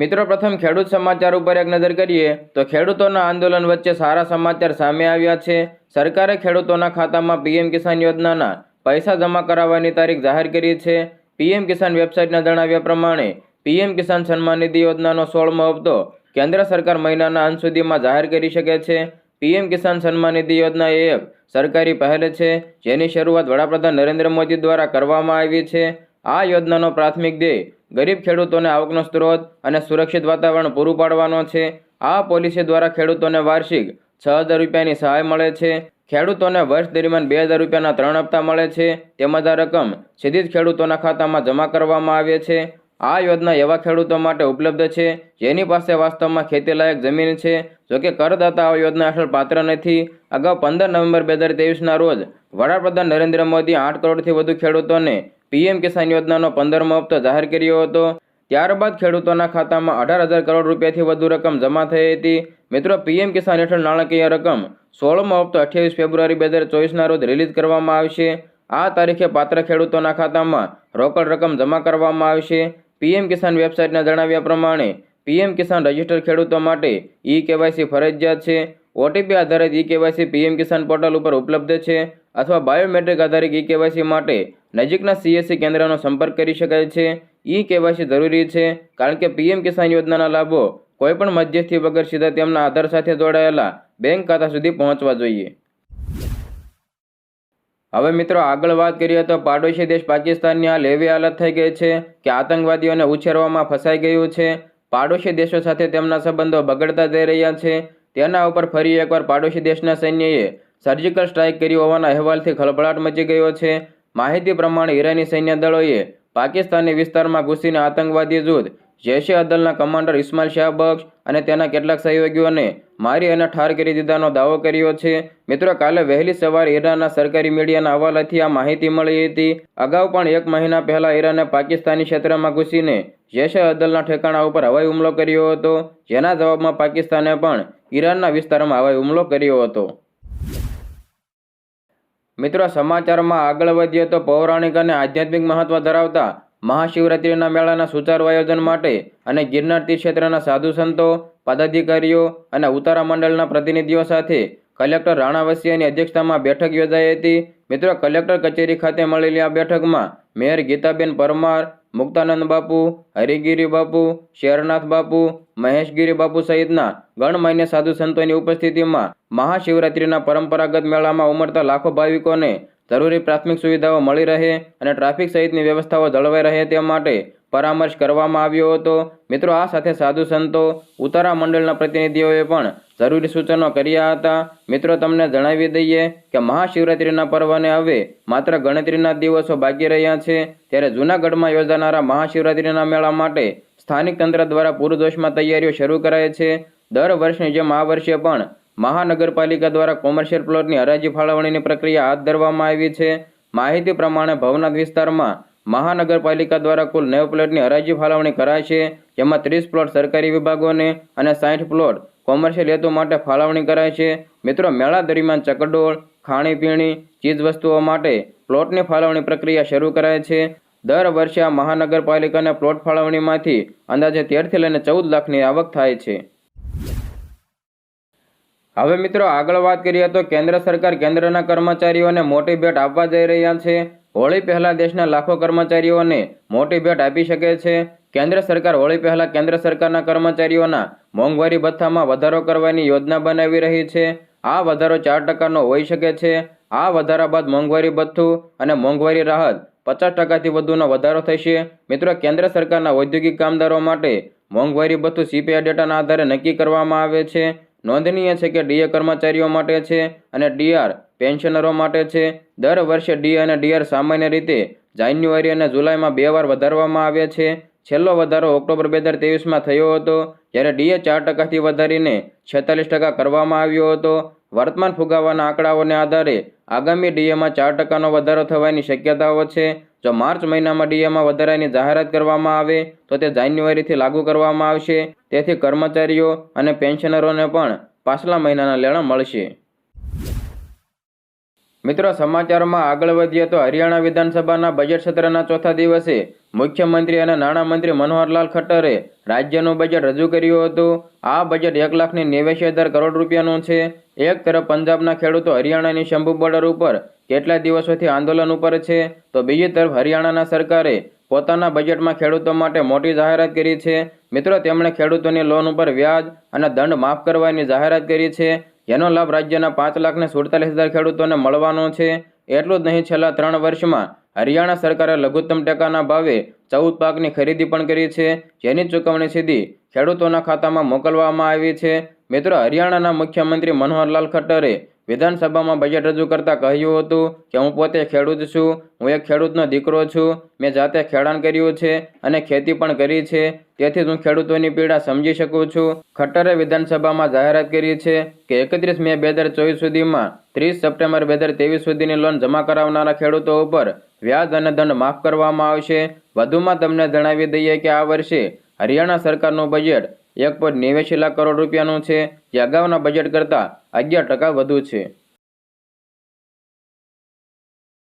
મિત્રો, પ્રથમ ખેડૂત સમાચાર ઉપર એક નજર કરીએ, તો ખેડૂતોના આંદોલન વચ્ચે સારા સમાચાર સામે આવ્યા છે. સરકારે ખેડૂતોના ખાતામાં પીએમ કિસાન યોજનાના પૈસા જમા કરાવવાની તારીખ જાહેર કરી છે. પીએમ કિસાન વેબસાઇટના જણાવ્યા પ્રમાણે, પીએમ કિસાન સન્માન નિધિ યોજનાનો સોળમો હપ્તો કેન્દ્ર સરકાર મહિનાના અંત સુધીમાં જાહેર કરી શકે છે. પીએમ કિસાન સન્માન નિધિ યોજના એ એક સરકારી પહેલ છે, જેની શરૂઆત વડાપ્રધાન નરેન્દ્ર મોદી દ્વારા કરવામાં આવી છે. આ યોજનાનો પ્રાથમિક ધ્યેય ગરીબ ખેડૂતોને આવકનો સ્ત્રોત અને સુરક્ષિત વાતાવરણ પૂરું પાડવાનો છે. આ પોલિસી દ્વારા ખેડૂતોને વાર્ષિક છ હજાર રૂપિયાની સહાય મળે છે. ખેડૂતોને વર્ષ દરમિયાન બે હજાર રૂપિયાના ત્રણ હપ્તા મળે છે. તેમજ આ રકમ સીધી જ ખેડૂતોના ખાતામાં જમા કરવામાં આવે છે. આ યોજના એવા ખેડૂતો માટે ઉપલબ્ધ છે, જેની પાસે વાસ્તવમાં ખેતીલાયક જમીન છે. જોકે કરદાતા આ યોજના હેઠળ પાત્ર નથી. અગાઉ પંદર નવેમ્બર બે હજાર ત્રેવીસના રોજ વડાપ્રધાન નરેન્દ્ર મોદી આઠ કરોડથી વધુ ખેડૂતોને પીએમ કિસાન યોજનાનો પંદરમો હપ્તો જાહેર કર્યો હતો. ત્યારબાદ ખેડૂતોના ખાતામાં અઢાર હજાર કરોડ રૂપિયાથી વધુ રકમ જમા થઈ હતી. મિત્રો, પીએમ કિસાન હેઠળ નાણાકીય રકમ સોળમો હપ્તો અઠ્યાવીસ ફેબ્રુઆરી બે હજાર ચોવીસના રોજ રિલીઝ કરવામાં આવશે. આ તારીખે પાત્ર ખેડૂતોના ખાતામાં રોકડ રકમ જમા કરવામાં આવશે. પીએમ કિસાન વેબસાઇટના જણાવ્યા પ્રમાણે, પીએમ કિસાન રજિસ્ટર ખેડૂતો માટે ઈ કેવાયસી ફરજિયાત છે. ઓટીપી આધારિત E KYC PM Kisan portal ઉપર ઉપલબ્ધ છે અથવા બાયોમેટ્રિક આધારિત ઈ કેવાયસી માટે નજીકના સીએસસી કેન્દ્રનો સંપર્ક કરી શકાય છે. ઈ કેવાયસી જરૂરી છે, કારણ કે પીએમ કિસાન યોજનાના લાભો કોઈપણ મધ્યસ્થી વગર સીધા તેમના આધાર સાથે જોડાયેલા બેંક ખાતા સુધી પહોંચવા જોઈએ. હવે મિત્રો આગળ વાત કરીએ તો પાડોશી દેશ પાકિસ્તાનની હાલ એવી હાલત થઈ ગઈ છે કે આતંકવાદીઓને ઉછેરવામાં ફસાઈ ગયું છે. પાડોશી દેશો સાથે તેમના સંબંધો બગડતા જઈ રહ્યા છે. તેના ઉપર ફરી એકવાર પાડોશી દેશના સૈન્યએ સર્જિકલ સ્ટ્રાઇક કરી હોવાના અહેવાલથી ખળભળાટ મચી ગયો છે. માહિતી પ્રમાણે ઈરાની સૈન્ય દળોએ પાકિસ્તાની વિસ્તારમાં ઘૂસીને આતંકવાદી જૂથ, જૈશે અદલના કમાન્ડર ઇસ્માઇલ શાહ બક્ષ અને તેના કેટલાક સહયોગીઓને મારી અને ઠાર કરી દીધાનો દાવો કર્યો છે. મિત્રો, કાલે વહેલી સવારે ઈરાનના સરકારી મીડિયાના હવાલાથી આ માહિતી મળી હતી. અગાઉ પણ એક મહિના પહેલા ઈરાને પાકિસ્તાની ક્ષેત્રમાં ઘૂસીને જૈશે અદલના ઠેકાણા ઉપર હવાઈ હુમલો કર્યો હતો. જેના જવાબમાં પાકિસ્તાને પણ ઈરાનના વિસ્તારમાં હવાઈ હુમલો કર્યો હતો. મિત્રો, સમાચારમાં આગળ વધીએ તો પૌરાણિક અને આધ્યાત્મિક મહત્વ ધરાવતા મહાશિવરાત્રિના મેળાના સુચારુ આયોજન માટે અને ગિરનાર ક્ષેત્રના સાધુ સંતો, પદાધિકારીઓ અને ઉતારા મંડળના પ્રતિનિધિઓ સાથે કલેક્ટર રાણાવસિયાની અધ્યક્ષતામાં બેઠક યોજાઈ હતી. મિત્રો, કલેક્ટર કચેરી ખાતે મળેલી આ બેઠકમાં મેયર ગીતાબેન પરમાર, મુક્તાનંદ બાપુ, હરિગીરી બાપુ, શેરનાથ બાપુ, મહેશગીરી બાપુ સહિતના ગણમાન્ય સાધુ સંતોની ઉપસ્થિતિમાં મહાશિવરાત્રિના પરંપરાગત મેળામાં ઉમરતા લાખો ભાવિકોને જરૂરી પ્રાથમિક સુવિધાઓ મળી રહે અને ટ્રાફિક સહિતની વ્યવસ્થાઓ જળવાઈ રહે તે માટે પરામર્શ કરવામાં આવ્યો હતો. મિત્રો, આ સાથે સાધુ સંતો, ઉતારા મંડળના પ્રતિનિધિઓએ પણ જરૂરી સૂચનો કર્યા હતા. મિત્રો, તમને જણાવી દઈએ કે મહાશિવરાત્રિના પર્વને હવે માત્ર ગણતરીના દિવસો બાકી રહ્યા છે. ત્યારે જૂનાગઢમાં યોજાનારા મહાશિવરાત્રિના મેળા માટે સ્થાનિક તંત્ર દ્વારા પૂરજોશમાં તૈયારીઓ શરૂ કરાય છે. દર વર્ષની જેમ આ વર્ષે પણ મહાનગરપાલિકા દ્વારા કોમર્શિયલ પ્લોટની હરાજી ફાળવણીની પ્રક્રિયા હાથ ધરવામાં આવી છે. માહિતી પ્રમાણે ભવનાથ વિસ્તારમાં મહાનગરપાલિકા દ્વારા કુલ નેવ પ્લોટની હરાજી ફાળવણી કરાય છે, જેમાં ત્રીસ પ્લોટ સરકારી વિભાગોને અને સાઠ પ્લોટ કોમર્શિયલ હેતુ માટે ફાળવણી કરાય છે. મિત્રો, મેળા દરમિયાન ચકડોળ, ખાણીપીણી, ચીજવસ્તુઓ માટે પ્લોટની ફાળવણી પ્રક્રિયા શરૂ કરાય છે. દર વર્ષે આ મહાનગરપાલિકાને પ્લોટ ફાળવણીમાંથી અંદાજે તેરથી લઈને ચૌદ લાખની આવક થાય છે. હવે મિત્રો, આગળ વાત કરીએ તો કેન્દ્ર સરકાર કેન્દ્રના કર્મચારીઓને મોટી ભેટ આપવા જઈ રહ્યા છે. હોળી પહેલા દેશના લાખો કર્મચારીઓને મોટી ભેટ આપી શકે છે. કેન્દ્ર સરકાર હોળી પહેલા કેન્દ્ર સરકારના કર્મચારીઓના મોંઘવારી ભથ્થામાં વધારો કરવાની યોજના બનાવી રહી છે. આ વધારો ચાર ટકાનો હોઈ શકે છે. આ વધારા બાદ મોંઘવારી ભથ્થું અને મોંઘવારી રાહત પચાસ ટકાથી વધુનો વધારો થશે. મિત્રો, કેન્દ્ર સરકારના ઔદ્યોગિક કામદારો માટે મોંઘવારી ભથ્થું સીપીઆઈ ડેટાના આધારે નક્કી કરવામાં આવે છે. નોંધનીય છે કે ડીએ કર્મચારીઓ માટે છે અને ડીઆર પેન્શનરો માટે છે. દર વર્ષે ડી અને ડીઆર સામાન્ય રીતે જાન્યુઆરી અને જુલાઈમાં બે વાર વધારવામાં આવે છે. છેલ્લો વધારો ઓક્ટોબર બે હજાર ત્રેવીસમાં થયો હતો, જ્યારે ડીએ ચાર ટકાથી વધારીને છેતાલીસ ટકા કરવામાં આવ્યો હતો. વર્તમાન ફુગાવાના આંકડાઓને આધારે આગામી ડીએમાં ચાર ટકાનો વધારો થવાની શક્યતાઓ છે. જો માર્ચ મહિનામાં ડીએમાં વધારાની જાહેરાત કરવામાં આવે, તો તે જાન્યુઆરીથી લાગુ કરવામાં આવશે. તેથી કર્મચારીઓ અને પેન્શનરોને પણ પાછલા મહિનાના લેણા મળશે. મિત્રો, સમાચારમાં આગળ વધીએ તો હરિયાણા વિધાનસભાના બજેટ સત્રના ચોથા દિવસે મુખ્યમંત્રી અને નાણામંત્રી મનોહરલાલ ખટ્ટરે રાજ્યનું બજેટ રજૂ કર્યું હતું. આ બજેટ એક લાખની નેવ્યાસી હજાર કરોડ રૂપિયાનું છે. એક તરફ પંજાબના ખેડૂતો હરિયાણાની શંભુ બોર્ડર ઉપર કેટલા દિવસોથી આંદોલન ઉપર છે. તો બીજી તરફ હરિયાણાના સરકારે પોતાના બજેટમાં ખેડૂતો માટે મોટી જાહેરાત કરી છે. મિત્રો, તેમણે ખેડૂતોની લોન ઉપર વ્યાજ અને દંડ માફ કરવાની જાહેરાત કરી છે. જેનો લાભ રાજ્યના પાંચ લાખને સુડતાલીસ હજાર ખેડૂતોને મળવાનો છે. એટલું જ નહીં, છેલ્લા ત્રણ વર્ષમાં હરિયાણા સરકારે લઘુત્તમ ટેકાના ભાવે ચૌદ પાકની ખરીદી પણ કરી છે. જેની ચૂકવણી સીધી ખેડૂતોના ખાતામાં મોકલવામાં આવી છે. મિત્રો, હરિયાણાના મુખ્યમંત્રી મનોહરલાલ ખટ્ટરે વિધાનસભામાં બજેટ રજૂ કરતાં કહ્યું હતું કે હું પોતે ખેડૂત છું, હું એક ખેડૂતનો દીકરો છું, મેં જાતે ખેડાણ કર્યું છે અને ખેતી પણ કરી છે, તેથી જ હું ખેડૂતોની પીડા સમજી શકું છું. ખટ્ટરે વિધાનસભામાં જાહેરાત કરી છે કે એકત્રીસ મે બે હજાર ચોવીસ સુધીમાં ત્રીસ સપ્ટેમ્બર બે હજાર ત્રેવીસ સુધીની લોન જમા કરાવનારા ખેડૂતો ઉપર વ્યાજ અને દંડ માફ કરવામાં આવશે. વધુમાં તમને જણાવી દઈએ કે આ વર્ષે હરિયાણા સરકારનું બજેટ એક પોઈન્ટ નેવ્યાસી લાખ કરોડ રૂપિયાનું છે. જે અગાઉના બજેટ કરતાં અગિયાર ટકા વધુ છે.